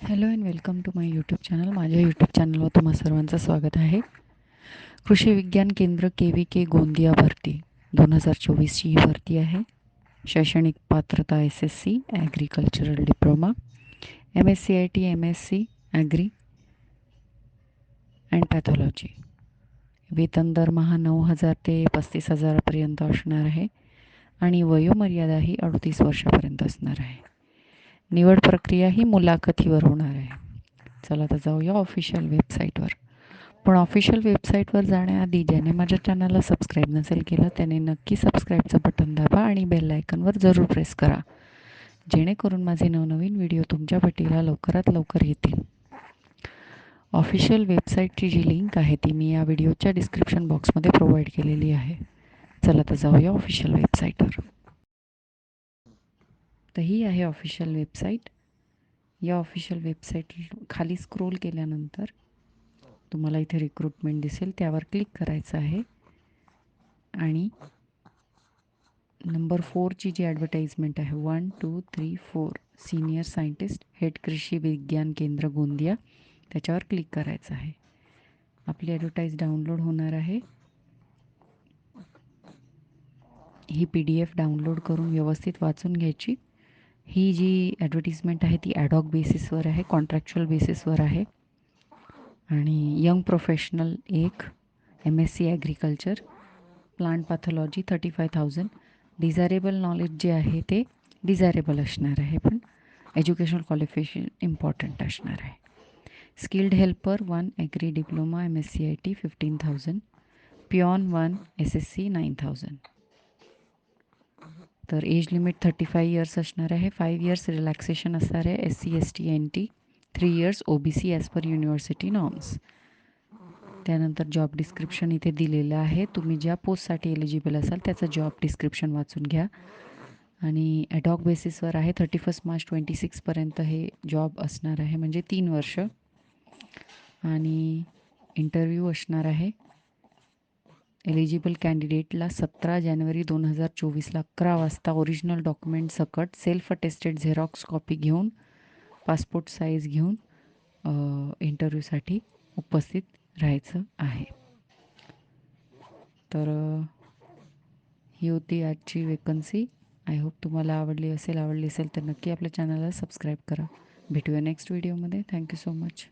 Hello and welcome to my YouTube channel माझ्या YouTube चॅनलवर तुम्हा सर्वांचं स्वागत आहे. कृषी विज्ञान केंद्र के व्ही के गोंदिया भरती. दोन हजार चोवीसची ही भरती आहे. शैक्षणिक पात्रता S S C agricultural diploma M S C I T M S C agri and pathology वेतन दरमहा नऊ हजार ते पस्तीस हजारापर्यंत असणार आहे आणि वयोमर्यादा ही अडतीस वर्षापर्यंत असणार आहे. निवड प्रक्रिया ही मुलाखतीवर होणार आहे. चला तर जाऊया ऑफिशियल वेबसाईटवर पण ऑफिशियल वेबसाईटवर जाण्याआधी ज्याने माझ्या चॅनलला सबस्क्राईब नसेल केलं त्याने नक्की सबस्क्राईबचं बटन दाबा आणि बेल आयकनवर जरूर प्रेस करा. जेणेकरून माझे नवनवीन व्हिडिओ तुमच्या भेटीला लवकरात लवकर येतील. ऑफिशियल वेबसाईटची जी लिंक आहे ती मी या व्हिडिओच्या डिस्क्रिप्शन बॉक्समध्ये प्रोव्हाइड केलेली आहे. चला तर जाऊया ऑफिशियल वेबसाईटवर तर ही आहे ऑफिशियल वेबसाईट या ऑफिशियल वेबसाईट खाली स्क्रोल केल्यानंतर तुम्हाला इथे रिक्रुटमेंट दिसेल. त्यावर क्लिक करायचं आहे. आणि नंबर फोरची जी ॲडव्हर्टाईजमेंट आहे one two three four senior scientist head Krishi Vigyan Kendra Gondia. त्याच्यावर क्लिक करायचं आहे. आपली ॲडव्हर्टाईज डाउनलोड होणार आहे. ही पी डी एफ डाउनलोड करून व्यवस्थित वाचून घ्यायची. ही जी ॲडव्हर्टिजमेंट आहे ती ॲडॉक बेसिसवर आहे कॉन्ट्रॅक्च्युअल बेसिसवर आहे. आणि यंग प्रोफेशनल एक M S C agriculture plant pathology thirty five thousand desirable knowledge जे आहे ते डिझायरेबल असणार आहे पण एज्युकेशनल क्वालिफिकेशन इम्पॉर्टंट असणार आहे. Skilled helper one agri diploma M S C I T fifteen thousand peon one S S C nine thousand तर age limit thirty five years असणार आहे. फाईव्ह इयर्स रिलॅक्सेशन असणार आहे. S C S T N T three years O B C as per university norms त्यानंतर job description इथे दिलेलं आहे. तुम्ही ज्या पोस्टसाठी एलिजिबल असाल त्याचं जॉब डिस्क्रिप्शन वाचून घ्या. आणि ॲडॉक बेसिसवर आहे. थर्टी फर्स्ट मार्च ट्वेंटी सिक्सपर्यंत हे जॉब असणार आहे. म्हणजे तीन वर्ष. आणि इंटरव्ह्यू असणार आहे. एलिजिबल कॅन्डिडेटला सतरा जानेवारी दोन हजार चोवीसला अकरा वाजता ओरिजिनल डॉक्युमेंट सकट सेल्फ अटेस्टेड झेरॉक्स कॉपी घेऊन पासपोर्ट साईज घेऊन इंटरव्ह्यूसाठी उपस्थित राहायचं आहे. तर ही होती आजची वेकन्सी आय होप तुम्हाला आवडली असेल आवडली असेल तर नक्की आपल्या चॅनलला सबस्क्राईब करा. भेटूया नेक्स्ट व्हिडिओमध्ये थँक्यू सो मच